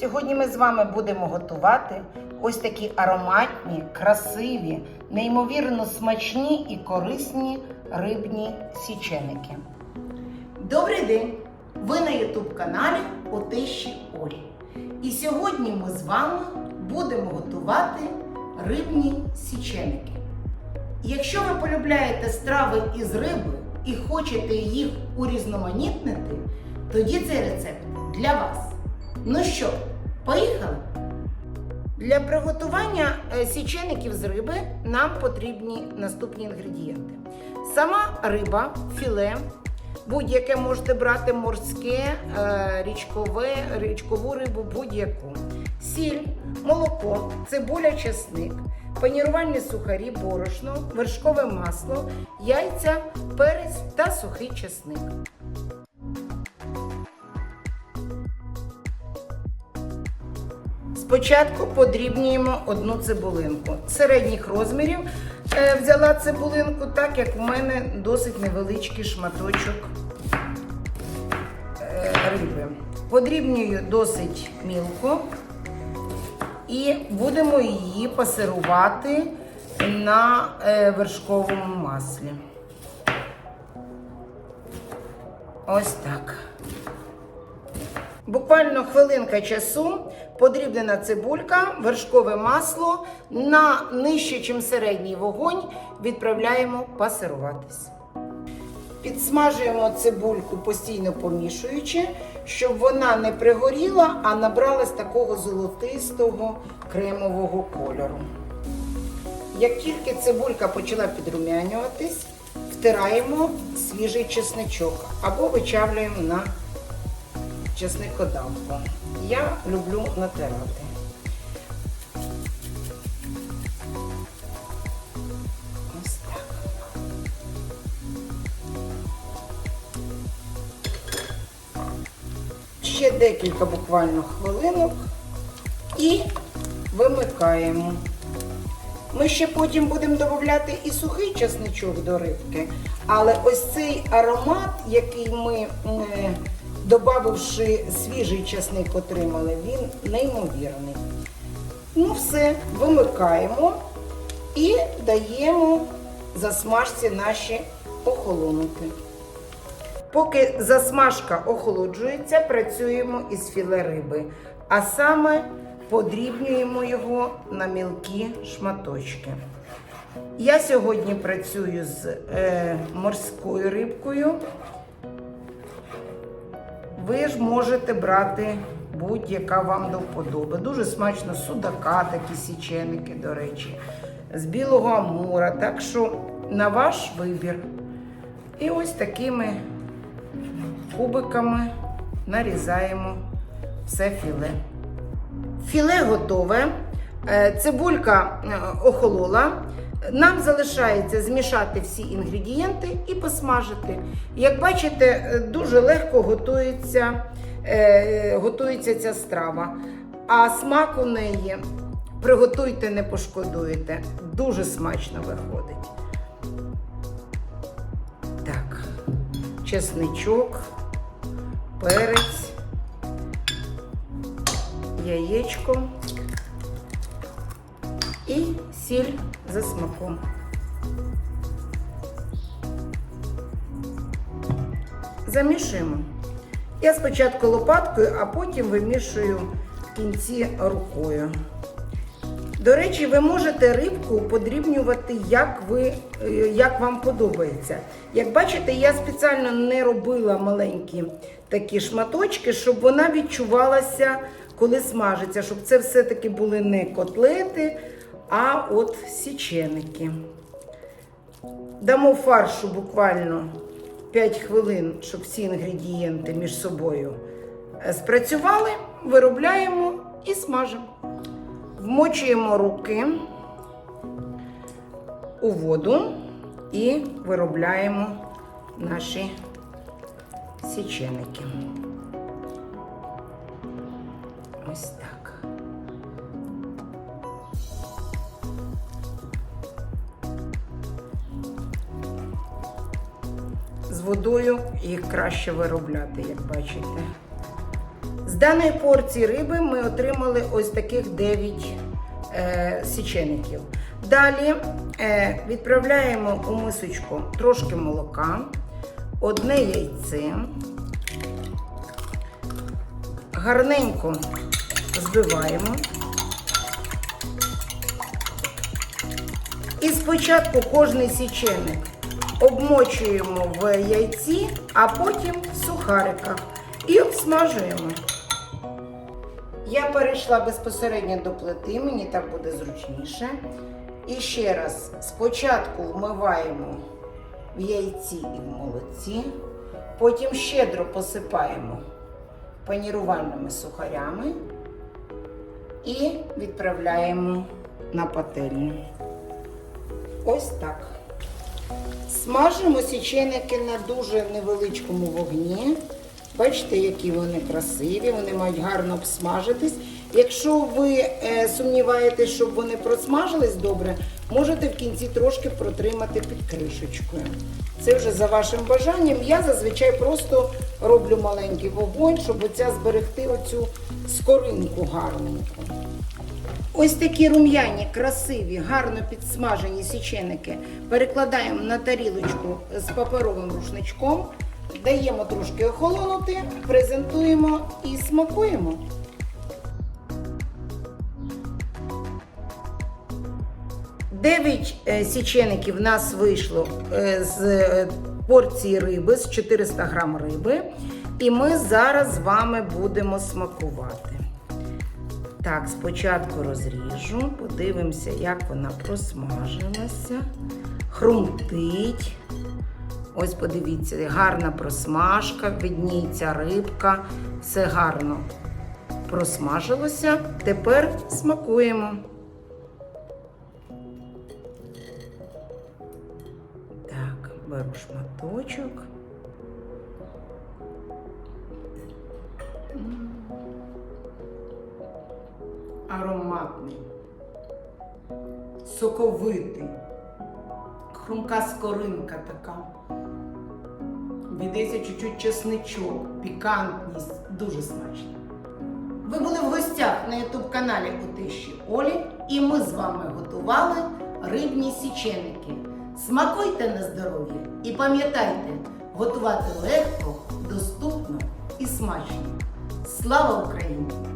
Сьогодні ми з вами будемо готувати ось такі ароматні, красиві, неймовірно смачні і корисні рибні січеники. Добрий день! Ви на Ютуб каналі у Тиші Олі. І сьогодні ми з вами будемо готувати рибні січеники. Якщо ви полюбляєте страви із риби і хочете їх урізноманітнити, тоді цей рецепт для вас. Ну що, поїхали? Для приготування е, січеників з риби нам потрібні наступні інгредієнти: сама риба, філе, будь-яке можете брати морське, е, річкове, річкову рибу, будь-яку, сіль, молоко, цибуля, чесник, панірувальні сухарі, борошно, вершкове масло, яйця, перець та сухий чесник. Спочатку подрібнюємо одну цибулинку. Середніх розмірів е, взяла цибулинку, так як у мене досить невеличкий шматочок е, риби. Подрібнюю досить мілко і будемо її пасирувати на е, вершковому маслі. Ось так. Буквально хвилинка часу, подрібнена цибулька, вершкове масло на нижче, ніж середній вогонь відправляємо пасируватись. Підсмажуємо цибульку, постійно помішуючи, щоб вона не пригоріла, а набралась такого золотистого кремового кольору. Як тільки цибулька почала підрумянюватись, втираємо свіжий чесничок або вичавлюємо на чесникодавку. Я люблю натирати. Ось так. Ще декілька буквально хвилинок і вимикаємо. Ми ще потім будемо додати і сухий чесничок до рибки, але ось цей аромат, який ми е, Добавивши свіжий часник, отримали, він неймовірний. Ну, все, вимикаємо і даємо засмажці наші охолонути. Поки засмажка охолоджується, працюємо із філе риби, а саме подрібнюємо його на мілкі шматочки. Я сьогодні працюю з е, морською рибкою. Ви ж можете брати будь-яка вам до вподоби. Дуже смачно судака, такі січеники, до речі, з білого амура. Так що на ваш вибір. І ось такими кубиками нарізаємо все філе. Філе готове, Е, цибулька е, охолола. Нам залишається змішати всі інгредієнти і посмажити. Як бачите, дуже легко готується, е, готується ця страва. А смак у неї приготуйте, не пошкодуєте. Дуже смачно виходить. Так, чесничок, перець, яєчко сіль за смаком. Замішуємо. Я спочатку лопаткою, а потім вимішую в кінці рукою. До речі, ви можете рибку подрібнювати, як, ви, е, як вам подобається. Як бачите, я спеціально не робила маленькі такі шматочки, щоб вона відчувалася, коли смажиться, щоб це все-таки були не котлети, а от січеники. Дамо фаршу буквально 5 хвилин, щоб всі інгредієнти між собою е, спрацювали, виробляємо і смажимо. Вмочуємо руки у воду і виробляємо наші січеники. Ось так. З водою їх краще виробляти, як бачите. З даної порції риби ми отримали ось таких 9 е, січеників. Далі е, відправляємо у мисочку трошки молока, одне яйце, гарненько збиваємо. І спочатку кожний січеник обмочуємо в яйці, а потім в сухариках і обсмажуємо. Я перейшла безпосередньо до плити, мені так буде зручніше. І ще раз, спочатку вмиваємо в яйці і в молоці, потім щедро посипаємо панірувальними сухарями і відправляємо на пательню. Ось так. Смажимо січеники на дуже невеличкому вогні. Бачите, які вони красиві, вони мають гарно обсмажитись. Якщо ви е, сумніваєтесь, щоб вони просмажились добре, можете в кінці трошки протримати під кришечкою. Це вже за вашим бажанням. Я зазвичай просто роблю маленький вогонь, щоб оця зберегти оцю скоринку гарненьку. Ось такі рум'яні, красиві, гарно підсмажені січеники перекладаємо на тарілочку з паперовим рушничком, даємо трошки охолонути, презентуємо і смакуємо. Дев'ять е, січеників в нас вийшло е, з е, порції риби, з 400 грам риби. І ми зараз з вами будемо смакувати. Так, спочатку розріжу, подивимося, як вона просмажилася. Хрумтить. Ось подивіться, гарна просмажка, видніється рибка, все гарно просмажилося. Тепер смакуємо. Так, беру шматочок. Ароматний, соковитий, хрумка скоринка така. Віддається чуть-чуть чесничок, пікантність, дуже смачно. Ви були в гостях на ютуб каналі у тиші Олі, і ми з вами готували рибні січеники. Смакуйте на здоров'я і пам'ятайте, готувати легко, доступно і смачно. Слава Україні!